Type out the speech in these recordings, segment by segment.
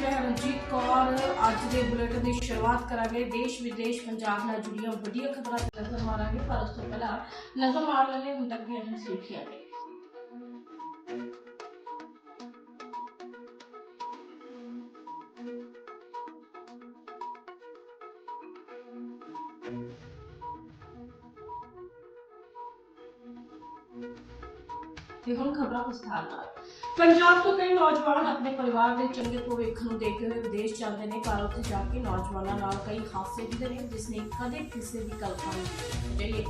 ਮੈਂ ਰਣਜੀਤ ਕੌਰ। ਅੱਜ ਦੇ ਬੁਲੇਟਿਨ ਦੀ ਸ਼ੁਰੂਆਤ ਕਰਾਂਗੇ। ਦੇਸ਼, ਵਿਦੇਸ਼, ਪੰਜਾਬ ਨਾਲ ਜੁੜੀਆਂ ਵੱਡੀਆਂ ਖਬਰਾਂ ਤੇ ਨਜ਼ਰ ਮਾਰਾਂਗੇ, ਪਰ ਉਸ ਤੋਂ ਪਹਿਲਾਂ ਨਜ਼ਰ ਮਾਰ ਲੈਣੇ ਹੁਣ ਤੱਕ ਦੀਆਂ ਸੁਰਖੀਆਂ ਤੇ ਹੁਣ ਖਬਰਾਂ ਵਿਸਥਾਰ ਨਾਲ। ਪੰਜਾਬ ਤੋਂ ਕਈ ਨੌਜਵਾਨ ਆਪਣੇ ਪਰਿਵਾਰ ਦੇ ਚੰਗੇ ਭਵਿੱਖ ਨੂੰ ਦੇਖਦੇ ਹੋਏ ਵਿਦੇਸ਼ ਜਾਂਦੇ ਨੇ ਪਰ ਉੱਥੇ ਜਾ ਕੇ ਨੌਜਵਾਨਾਂ ਨਾਲ ਕਈ ਹਾਦਸੇ ਹੁੰਦੇ ਨੇ, ਜਿਸ ਨੇ ਕਦੇ ਕਿਸੇ ਦੀ ਕਲਪਨਾ ਨਹੀਂ ਜਿਹੜੀ ਇੱਕ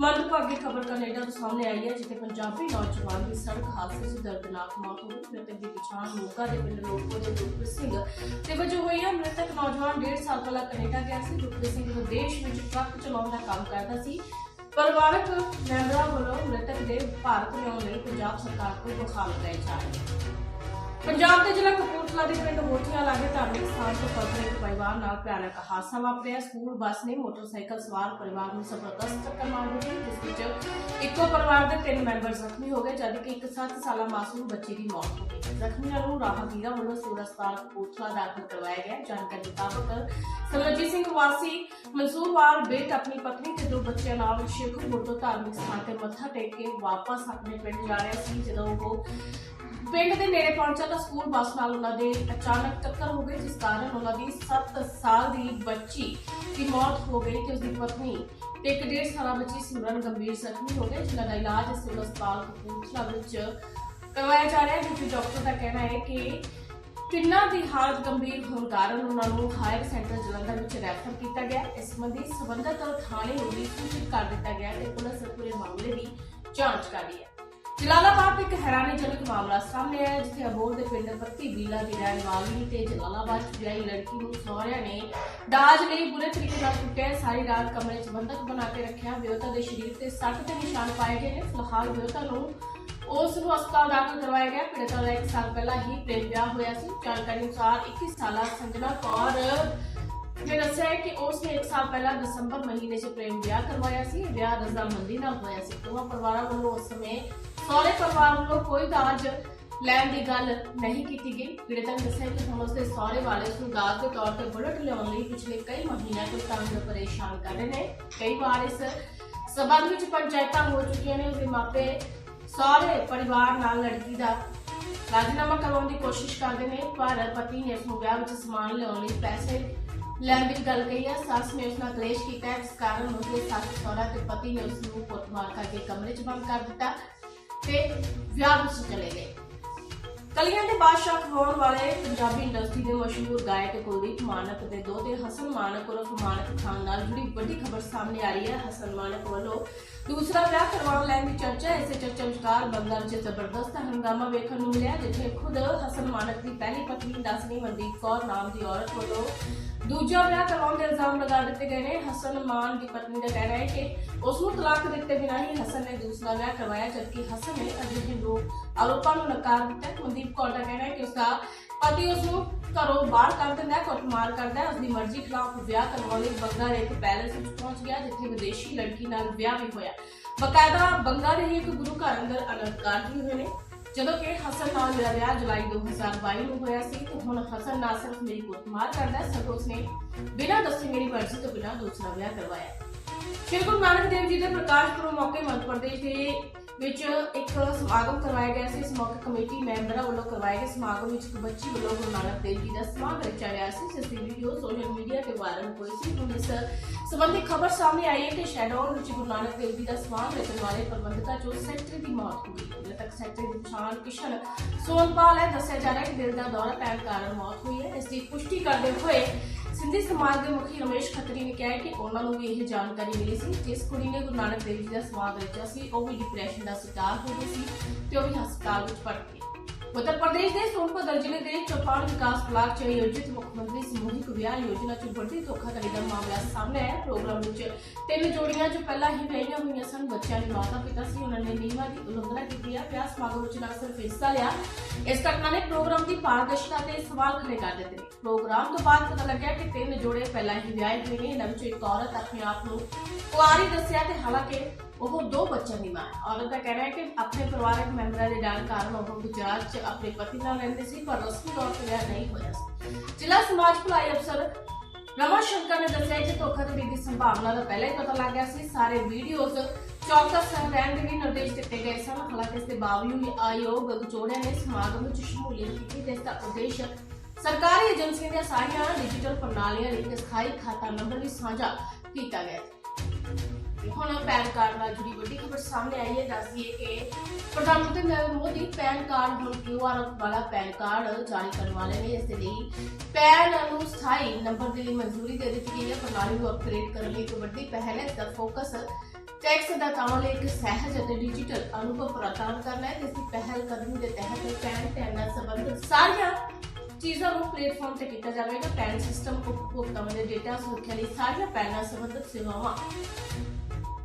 ਮੰਦਭਾਗੀ ਖਬਰ ਕੈਨੇਡਾ ਤੋਂ ਸਾਹਮਣੇ ਆਈ ਹੈ, ਜਿੱਥੇ ਪੰਜਾਬੀ ਨੌਜਵਾਨ ਦੀ ਸੜਕ ਹਾਦਸੇ 'ਚ ਦਰਦਨਾਕ ਮੌਤ ਹੋ ਗਈ। ਮ੍ਰਿਤਕ ਦੀ ਪਛਾਣ ਮੋਗਾ ਦੇ ਪਿੰਡ ਲੋਕੋ ਦੇ ਗੁਰਪ੍ਰੀਤ ਸਿੰਘ ਤੇ ਵਜੋਂ ਹੋਈ ਹੈ। ਮ੍ਰਿਤਕ ਨੌਜਵਾਨ 1.5 ਸਾਲ ਪਹਿਲਾਂ ਕੈਨੇਡਾ ਗਿਆ ਸੀ। ਗੁਰਪ੍ਰੀਤ ਸਿੰਘ ਵਿਦੇਸ਼ ਵਿੱਚ ਟਰੱਕ ਚਲਾਉਣ ਦਾ ਕੰਮ ਕਰਦਾ ਸੀ। ਪਰਿਵਾਰਕ ਮੈਂਬਰਾਂ ਵੱਲੋਂ ਮ੍ਰਿਤਕ ਦੇ ਭਾਰਤ ਲਿਆਉਣ ਲਈ ਪੰਜਾਬ ਸਰਕਾਰ ਕੋਲ ਬਖਾਲ ਲਈ ਜਾ ਰਹੀ ਹੈ ਪੰਜਾਬ ਦੇ ਜ਼ਿਲ੍ਹਾ ਕਪੂਰਥਲਾ ਦੇ ਪਿੰਡ ਮੋਠੀਆਂ ਲਾਗੇ ਧਾਰਮਿਕ ਸਥਾਨ ਤੋਂ ਪਰਲੇ ਇੱਕ ਪਰਿਵਾਰ ਨਾਲ ਭਿਆਨਕ ਹਾਦਸਾ ਵਾਪਰਿਆ। ਸਕੂਲ, ਬੱਸ ਨੇ ਮੋਟਰਸਾਈਕਲ ਸਵਾਰ ਪਰਿਵਾਰ ਨੂੰ ਜ਼ਬਰਦਸਤ ਟੱਕਰ ਮਾਰ ਦਿੱਤੀ, ਜਿਸ ਵਿੱਚ ਇੱਕੋ ਪਰਿਵਾਰ ਦੇ ਤਿੰਨ ਮੈਂਬਰ ਜ਼ਖਮੀ ਹੋ ਗਏ ਜਦਕਿ ਇੱਕ 7 ਸਾਲਾ ਮਾਸੂਮ ਬੱਚੇ ਦੀ ਮੌਤ ਹੋ ਗਈ। ਜ਼ਖਮੀਆਂ ਨੂੰ ਰਾਹਗੀਰਾਂ ਵੱਲੋਂ ਸਿਵਲ ਹਸਪਤਾਲ ਕਪੂਰਥਲਾ ਦਾਖਲ ਕਰਵਾਇਆ ਗਿਆ। ਜਾਣਕਾਰੀ ਮੁਤਾਬਕ ਸਿਮਰਜੀਤ ਸਿੰਘ ਵਾਸੀ ਮਨਸੂਰਵਾਲ ਬੇਟ ਆਪਣੀ ਪਤਨੀ ਤੇ ਦੋ ਬੱਚਿਆਂ ਨਾਲ ਸ਼ੇਖੂਪੁਰ ਤੋਂ ਧਾਰਮਿਕ ਸਥਾਨ ਤੇ ਮੱਥਾ ਟੇਕ ਕੇ ਵਾਪਸ ਆਪਣੇ ਪਿੰਡ ਜਾ ਰਿਹਾ ਸੀ, ਜਦੋਂ ਉਹ ਪਿੰਡ ਦੇ ਨੇੜੇ ਪਹੁੰਚਾ ਤਾਂ ਸਕੂਲ ਬੱਸ ਨਾਲ ਉਹਨਾਂ ਦੇ ਅਚਾਨਕ ਟੱਕਰ ਹੋ ਗਈ, ਜਿਸ ਕਾਰਨ ਉਹਨਾਂ ਦੀ 7 ਸਾਲ ਦੀ ਬੱਚੀ ਦੀ ਮੌਤ ਹੋ ਗਈ ਤੇ ਉਸ ਦੀ ਪਤਨੀ ਤੇ ਇੱਕ ਡੇਢ ਸਾਲਾ ਬੱਚੀ ਸਿਮਰਨ ਗੰਭੀਰ ਜ਼ਖਮੀ ਹੋ ਗਏ, ਜਿਨ੍ਹਾਂ ਦਾ ਇਲਾਜ ਸਿਵਲ ਹਸਪਤਾਲ ਕਪੂਰਥਲਾ ਵਿੱਚ ਕਰਵਾਇਆ ਜਾ ਰਿਹਾ ਹੈ ਕਿਉਂਕਿ ਡਾਕਟਰ ਦਾ ਕਹਿਣਾ ਹੈ ਕਿ ਤਿੰਨਾਂ ਦੀ ਹਾਲਤ ਗੰਭੀਰ ਹੋਣ ਕਾਰਨ ਉਹਨਾਂ ਨੂੰ ਹਾਇਰ ਸੈਂਟਰ ਜਲੰਧਰ ਵਿੱਚ ਰੈਫਰ ਕੀਤਾ ਗਿਆ। ਇਸ ਸੰਬੰਧੀ ਸਬੰਧਤ ਥਾਣੇ ਨੂੰ ਵੀ ਸੂਚਿਤ ਕਰ ਦਿੱਤਾ ਗਿਆ ਤੇ ਪੁਲਿਸ ਪੂਰੇ ਮਾਮਲੇ ਦੀ ਜਾਂਚ ਕਰ ਰਹੀ ਹੈ। ਜਲਾਲਾਬਾਦ ਇੱਕ ਹੈਰਾਨੀਜਨਕ ਮਾਮਲਾ ਸਾਹਮਣੇ ਆਇਆ ਜਿੱਥੇ ਅਬੋਰ ਦੇ ਪਿੰਡ ਪੱਤੀ ਬੀਲਾ ਦੀ ਰਹਿਣ ਵਾਲੀ ਤੇ ਜਲਾਲਾਬਾਦ ਚ ਵਿਆਹੀ ਲੜਕੀ ਨੂੰ ਸਹੁਰਿਆਂ ਨੇ ਦਾਜ ਲਈ ਬੁਰੇ ਤਰੀਕੇ ਨਾਲ ਕੁੱਟਿਆ ਸਾਰੀ ਰਾਤ ਕਮਰੇ 'ਚ ਬੰਦਕ ਬਣਾ ਕੇ ਰੱਖਿਆ। ਵਿਅਹਤਾ ਦੇ ਸਰੀਰ ਤੇ ਸੱਟ ਦੇ ਨਿਸ਼ਾਨ ਪਾਏ ਗਏ ਨੇ। ਫਿਲਹਾਲ ਵਿਅਹਤਾ ਨੂੰ ਉਸ ਨੂੰ ਹਸਪਤਾਲ ਦਾਖਲ ਕਰਵਾਇਆ ਗਿਆ। ਪੀੜਤਾ ਦਾ ਇੱਕ ਸਾਲ ਪਹਿਲਾਂ ਹੀ ਪ੍ਰੇਮ ਵਿਆਹ ਹੋਇਆ ਸੀ। ਜਾਣਕਾਰੀ ਅਨੁਸਾਰ 21 ਸਾਲਾ ਸੰਜਨਾ ਕੌਰ ਨੇ ਦੱਸਿਆ ਹੈ ਕਿ ਉਸ ਨੇ 1 ਸਾਲ ਪਹਿਲਾਂ ਦਸੰਬਰ ਮਹੀਨੇ 'ਚ ਪ੍ਰੇਮ ਵਿਆਹ ਕਰਵਾਇਆ ਸੀ। ਵਿਆਹ ਰਜ਼ਾਮੰਦੀ ਨਾਲ ਹੋਇਆ ਸੀ। ਦੋਵਾਂ ਪਰਿਵਾਰਾਂ ਵੱਲੋਂ ਉਸ ਸਮੇਂ ਸਹੁਰੇ ਪਰਿਵਾਰ ਵੱਲੋਂ ਕੋਈ ਦਾਜ ਲੈਣ ਦੀ ਗੱਲ ਨਹੀਂ ਕੀਤੀ ਗਈ। ਪੀੜਤਾ ਨੇ ਦੱਸਿਆ ਕਿ ਹੁਣ ਉਸਦੇ ਸਹੁਰੇ ਵਾਲੇ ਉਸ ਨੂੰ ਦਾਜ ਦੇ ਤੌਰ ਤੇ ਬੁਲਟ ਲਿਆਉਣ ਲਈ ਪਿਛਲੇ ਕਈ ਮਹੀਨਿਆਂ ਤੋਂ ਤੰਗ ਪਰੇਸ਼ਾਨ ਕਰ ਰਹੇ ਨੇ। ਕਈ ਵਾਰ ਇਸ ਸਬੰਧ ਵਿੱਚ ਪੰਚਾਇਤਾਂ ਹੋ ਚੁੱਕੀਆਂ ਨੇ। ਉਸਦੇ ਮਾਪੇ, ਸਹੁਰੇ ਪਰਿਵਾਰ ਨਾਲ ਲੜਕੀ ਦਾ ਰਾਜੀਨਾਮਾ ਕਰਵਾਉਣ ਦੀ ਕੋਸ਼ਿਸ਼ ਕਰਦੇ ਨੇ, ਪਰ ਪਤੀ ਨੇ ਉਸ ਨੂੰ ਵਿਆਹ ਵਿੱਚ ਸਮਾਨ ਲਿਆਉਣ ਲਈ ਪੈਸੇ ਲੈਣ ਦੀ ਗੱਲ ਕਹੀ ਹੈ ਸੱਸ ਨੇ ਉਸ ਨਾਲ ਕਲੇਸ਼ ਕੀਤਾ ਹੈ, ਜਿਸ ਕਾਰਨ ਉਸਦੇ ਸੱਸ ਸਹੁਰਾ ਤੇ ਪਤੀ ਨੇ ਉਸ ਨੂੰ ਕੁੱਟਮਾਰ ਕਰਕੇ ਕਮਰੇ 'ਚ ਬੰਦ ਕਰ ਦਿੱਤਾ ਤੇ ਵਿਆਹ ਵਿੱਚ ਚਲੇ ਗਏ। ਕਲੀਆਂ ਦੇ ਬਾਦਸ਼ਾਹ ਹੋਣ ਵਾਲੇ ਪੰਜਾਬੀ ਇੰਡਸਟਰੀ ਦੇ ਮਸ਼ਹੂਰ ਗਾਇਕ ਕੁਲਦੀਪ ਮਾਨਕ ਦੇ ਦੋਤੇ ਹਸਨ ਮਾਨਕ ਉਰਫ ਮਾਨਕ ਖਾਨ ਨਾਲ ਜੁੜੀ ਵੱਡੀ ਖਬਰ ਸਾਹਮਣੇ ਆ ਰਹੀ ਹੈ। ਹਸਨ ਮਾਨਕ ਵੱਲੋਂ ਦੂਸਰਾ ਵਿਆਹ ਕਰਵਾਉਣ ਲੈਣ ਦੀ ਚਰਚਾ ਇਸੇ ਚਰਚਾ ਵਿਚਕਾਰ ਬੰਗਾਲ 'ਚ ਜ਼ਬਰਦਸਤ ਹੰਗਾਮਾ ਵੇਖਣ ਨੂੰ ਮਿਲਿਆ ਜਿੱਥੇ ਖੁਦ ਹਸਨ ਮਾਨਕ ਦੀ ਪਹਿਲੀ ਪਤਨੀ ਦਸਵੀਂ ਮਨਦੀਪ ਕੌਰ ਨਾਮ ਦੀ ਔਰਤ ਵੱਲੋਂ ਦੂਜਾ ਵਿਆਹ ਕਰਵਾਉਣ ਦੇ ਇਲਜ਼ਾਮ ਲਗਾ ਦਿੱਤੇ ਗਏ ਨੇ। ਹਸਨ ਮਾਨ ਦੀ ਪਤਨੀ ਦਾ ਕਹਿਣਾ ਹੈ ਕਿ ਉਸ ਨੂੰ ਤਲਾਕ ਦਿੱਤੇ ਬਿਨਾਂ ਹੀ ਹਸਨ ਨੇ ਦੂਸਰਾ ਵਿਆਹ ਕਰਵਾਇਆ, ਜਦਕਿ ਹਸਨ ਨੇ ਅਜਿਹੇ ਲੋਕ ਆਰੋਪਾਂ ਨੂੰ ਨਕਾਰ ਦਿੱਤਾ। ਕੁਲਦੀਪ ਕੌਰ ਦਾ ਕਹਿਣਾ ਹੈ ਕਿ ਉਸਦਾ ਪਤੀ ਉਸ ਨੂੰ ਘਰੋਂ ਬਾਹਰ ਕਰ ਦਿੰਦਾ ਹੈ, ਕੁੱਟਮਾਰ ਕਰਦਾ ਹੈ। ਉਸਦੀ ਮਰਜ਼ੀ ਖਿਲਾਫ ਵਿਆਹ ਕਰਵਾਉਣ ਲਈ ਬੰਗਾ ਦੇ ਇੱਕ ਪੈਲੇਸ ਵਿੱਚ ਪਹੁੰਚ ਗਿਆ, ਜਿੱਥੇ ਵਿਦੇਸ਼ੀ ਲੜਕੀ ਨਾਲ ਵਿਆਹ ਵੀ ਹੋਇਆ। ਬਕਾਇਦਾ ਬੰਗਾ ਦੇ ਹੀ ਇੱਕ ਗੁਰੂ ਘਰ ਅੰਦਰ ਅਲੰਕਾਰ ਵੀ ਹੋਏ ਨੇ। ਜਦੋਂ ਕਿ ਹਸਨ ਨਾਲ ਮੇਰਾ ਵਿਆਹ, ਜੁਲਾਈ 2022 ਨੂੰ ਹੋਇਆ ਸੀ, ਤੇ ਹੁਣ ਹਸਨ ਨਾ ਸਿਰਫ ਮੇਰੀ ਕੁੱਟਮਾਰ ਕਰਦਾ ਹੈ। ਸਗੋਂ ਉਸਨੇ ਬਿਨਾਂ ਦੱਸੇ ਮੇਰੀ ਮਰਜ਼ੀ ਤੋਂ ਬਿਨਾਂ ਦੂਸਰਾ ਵਿਆਹ ਕਰਵਾਇਆ ਸ਼੍ਰੀ ਗੁਰੂ ਨਾਨਕ ਦੇਵ ਜੀ ਦੇ ਪ੍ਰਕਾਸ਼ ਪੁਰਬ ਮੌਕੇ ਮੱਧ ਪ੍ਰਦੇਸ਼ ਦੇ ਵਿੱਚ ਇੱਕ ਸਮਾਗਮ ਕਰਵਾਇਆ ਗਿਆ ਸੀ। ਇਸ ਮੌਕੇ ਕਮੇਟੀ ਮੈਂਬਰਾਂ ਵੱਲੋਂ ਕਰਵਾਏ ਗਏ ਸਮਾਗਮ ਵਿੱਚ ਇੱਕ ਬੱਚੀ ਵੱਲੋਂ ਗੁਰੂ ਨਾਨਕ ਦੇਵ ਜੀ ਦਾ ਸਮਾਗਮ ਰਚਿਆ ਗਿਆ ਸੀ, ਜਿਸ ਦੀ ਵੀਡੀਓ ਸੋਸ਼ਲ ਮੀਡੀਆ ਤੇ ਵਾਇਰਲ ਹੋਈ ਸੀ। ਹੁਣ ਇਸ ਸੰਬੰਧੀ ਖਬਰ ਸਾਹਮਣੇ ਆਈ ਹੈ ਕਿ ਸ਼ੈਡੋਨ ਵਿੱਚ ਗੁਰੂ ਨਾਨਕ ਦੇਵ ਜੀ ਦਾ ਸਮਾਗਮ ਰਚਣ ਵਾਲੇ ਪ੍ਰਬੰਧਕਾਂ ਚੋਂ ਸੈਕਟਰੀ ਦੀ ਮੌਤ ਹੋ ਗਈ। ਹੈ ਤੱਕ ਸੈਕਟਰੀ ਦੀ ਪਛਾਣ ਕਿਸ਼ਨ ਸੋਨਪਾਲ ਹੈ, ਦੱਸਿਆ ਜਾ ਰਿਹਾ ਹੈ ਕਿ ਦਿਲ ਦਾ ਦੌਰਾ ਪੈਣ ਕਾਰਨ ਮੌਤ ਹੋਈ ਹੈ। ਇਸ ਦੀ ਪੁਸ਼ਟੀ ਕਰਦੇ ਹੋਏ ਸਿੰਧੀ ਸਮਾਜ ਦੇ ਮੁਖੀ ਰਮੇਸ਼ ਖੱਤਰੀ ਨੇ ਕਿਹਾ ਕਿ ਉਹਨਾਂ ਨੂੰ ਵੀ ਇਹ ਜਾਣਕਾਰੀ ਮਿਲੀ ਸੀ ਜਿਸ ਕੁੜੀ ਨੇ ਗੁਰੂ ਨਾਨਕ ਦੇਵ ਜੀ ਦਾ ਸਮਾਗਮ ਰਚਿਆ ਸੀ ਉਹ ਵੀ ਡਿਪਰੈਸ਼ਨ ਦਾ ਸ਼ਿਕਾਰ ਹੋ ਗਈ ਸੀ ਤੇ ਉਹ ਵੀ ਹਸਪਤਾਲ ਵਿੱਚ ਭਰਤੀ ਹੈ ਉੱਤਰ ਪ੍ਰਦੇਸ਼ ਦੇ ਸੋਨਪੁਰ ਜ਼ਿਲ੍ਹੇ ਦੇ ਚੌਪਾਲ ਵਿਕਾਸ ਬਲਾਕ 'ਚ ਆਯੋਜਿਤ ਸਮੂਹਿਕ ਵਿਆਹ ਯੋਜਨਾ 'ਚ ਵੱਡੀ ਧੋਖਾਧੜੀ ਦਾ ਮਾਮਲਾ ਸਾਹਮਣੇ ਆਇਆ। ਪ੍ਰੋਗਰਾਮ ਵਿੱਚ ਤਿੰਨ ਜੋੜੀਆਂ 'ਚ ਪਹਿਲਾਂ ਹੀ ਵਿਆਹੀਆਂ ਹੋਈਆਂ ਸਨ। ਬੱਚਿਆਂ ਦੇ ਮਾਤਾ ਪਿਤਾ ਸੀ। ਉਹਨਾਂ ਨੇ ਨਿਯਮਾਂ ਦੀ ਉਲੰਘਣਾ ਕੀਤੀ ਹੈ ਵਿਆਹ ਸਮਾਗਮ ਵਿੱਚ ਨਾ ਸਿਰਫ ਹਿੱਸਾ ਲਿਆ। ਇਸ ਘਟਨਾ ਨੇ ਪ੍ਰੋਗਰਾਮ ਦੀ ਪਾਰਦਰਸ਼ਤਾ ਤੇ ਸਵਾਲ ਖੜੇ ਕਰ ਦਿੱਤੇ। ਪ੍ਰੋਗਰਾਮ ਤੋਂ ਬਾਅਦ ਪਤਾ ਲੱਗਿਆ ਕਿ ਤਿੰਨ ਜੋੜੇ ਪਹਿਲਾਂ ਹੀ ਵਿਆਹੇ ਹੋਏ ਨੇ। ਇਹਨਾਂ ਵਿੱਚੋਂ ਇੱਕ ਔਰਤ ਆਪਣੇ ਆਪ ਨੂੰ ਕੁਆਰੀ ਦੱਸਿਆ ਤੇ ਹਾਲਾਂਕਿ ਉਹ ਦੋ ਬੱਚਿਆਂ ਦੀ ਮਾਂ। ਹੈ ਔਰਤ ਦਾ ਕਹਿਣਾ ਹੈ ਕਿ ਆਪਣੇ ਪਰਿਵਾਰਕ ਮੈਂਬਰਾਂ ਦੇ ਡਰ ਕਾਰਨ ਉਹ ਗੁਜਰਾਤ 'ਚ ਆਪਣੇ ਪਤੀ ਨਾਲ ਰਹਿੰਦੇ ਸੀ, ਪਰ ਰਸਮੀ ਤੌਰ ਤੇ ਵਿਆਹ ਨਹੀਂ ਹੋਇਆ ਸੀ। ਜ਼ਿਲ੍ਹਾ ਸਮਾਜ ਭਲਾਈ ਅਫਸਰ ਰਮਾ ਸ਼ੰਕਰ ਨੇ ਦੱਸਿਆ ਕਿ ਧੋਖਾਧੜੀ ਦੀ ਸੰਭਾਵਨਾ ਦਾ ਪਹਿਲਾਂ ਹੀ ਪਤਾ ਲੱਗ ਗਿਆ ਸੀ। ਸਾਰੇ ਵੀਡੀਓਜ਼ ਚੌਕਸ ਰਹਿਣ ਦੇ ਵੀ ਨਿਰਦੇਸ਼ ਦਿੱਤੇ ਗਏ ਸਨ। ਹਾਲਾਂਕਿ ਇਸ ਦੇ ਬਾਵਜੂਦ ਆਯੋਗ ਵਿਚੋੜਿਆਂ ਨੇ ਸਮਾਗਮ ਵਿੱਚ ਸ਼ਮੂਲੀਅਤ ਕੀਤੀ ਜਿਸ ਦਾ ਉਦੇਸ਼ ਸਰਕਾਰੀ ਏਜੰਸੀਆਂ ਦੀਆਂ ਸਾਰੀਆਂ ਡਿਜੀਟਲ ਪ੍ਰਣਾਲੀਆਂ ਲਈ ਇੱਕ ਸਥਾਈ ਖਾਤਾ ਨੰਬਰ ਵੀ ਸਾਂਝਾ ਕੀਤਾ ਗਿਆ ਹੈ। ਹੁਣ ਪੈਨ ਕਾਰਡ ਨਾਲ ਜੁੜੀ ਵੱਡੀ ਖਬਰ ਸਾਹਮਣੇ ਆਈ ਹੈ, ਦੱਸਦੀ ਹੈ ਕਿ ਪ੍ਰਧਾਨ ਮੰਤਰੀ ਨਰਿੰਦਰ ਮੋਦੀ ਪੈਨ ਕਾਰਡ ਹੁਣ ਕਿਊਆਰ ਵਾਲਾ ਪੈਨ ਕਾਰਡ ਜਾਰੀ ਕਰਨ ਵਾਲੇ ਨੇ। ਇਸ ਦੇ ਲਈ ਪੈਨ ਨੂੰ ਸਥਾਈ ਨੰਬਰ ਦੇ ਲਈ ਮਨਜ਼ੂਰੀ ਦੇ ਦਿੱਤੀ ਗਈ ਹੈ। ਪ੍ਰਣਾਲੀ ਨੂੰ ਅਪਗ੍ਰੇਡ ਕਰਨ ਲਈ ਇੱਕ ਵੱਡੀ ਪਹਿਲ ਹੈ। ਦਾ ਫੋਕਸ ਟੈਕਸ ਅਦਾਤਾਵਾਂ ਲਈ ਇੱਕ ਸਹਿਜ ਅਤੇ ਡਿਜੀਟਲ ਅਨੁਭਵ ਪ੍ਰਦਾਨ ਕਰਨਾ ਹੈ। ਇਸ ਦੀ ਪਹਿਲ ਕਦਮੀ ਦੇ ਤਹਿਤ ਪੈਨ ਟੈਨ ਨਾਲ ਸੰਬੰਧਿਤ ਸਾਰੀਆਂ ਚੀਜ਼ਾਂ ਨੂੰ ਪਲੇਟਫਾਰਮ ਤੇ ਕੀਤਾ ਜਾਵੇਗਾ। ਪੈਨ ਸਿਸਟਮ ਉਪਭੋਗਤਾਵਾਂ ਦੇ ਡੇਟਾ ਸੁਰੱਖਿਆ ਲਈ ਸਾਰੀਆਂ ਪੈਨ ਨਾਲ ਸੰਬੰਧਿਤ ਸੇਵਾਵਾਂ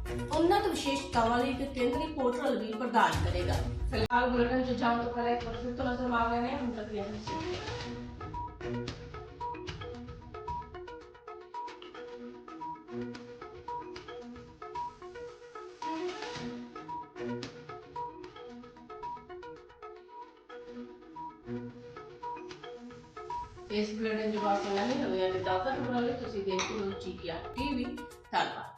ਉન્નਤ ਵਿਸ਼ੇਸ਼ਤਾਵਾਂ ਲਈ ਇੱਕ ਕੇਂਦਰੀ ਪੋਰਟਲ ਵੀ ਪ੍ਰਦਾਨ ਕਰੇਗਾ। ਫਿਲਹਾਲ ਚ ਜਾਣ ਤੋਂ ਪਹਿਲਾਂ ਫਿਰ ਤੋਂ ਨਜ਼ਰ ਮਾਰ ਲੈਣੇ ਹੁਣ ਤੱਕ ਦੀਆਂ ਸੀ ਇਸ ਬਾਤ ਸੁਣਨਾ ਨਹੀਂ ਹੋਇਆ ਤੇ ਦਾਦਾ ਖਬਰਾਂ ਲਈ ਤੁਸੀਂ ਦੇਖਦੇ ਹੋ ਜੀ ਟੀਵੀ ਧੰਨਵਾਦ।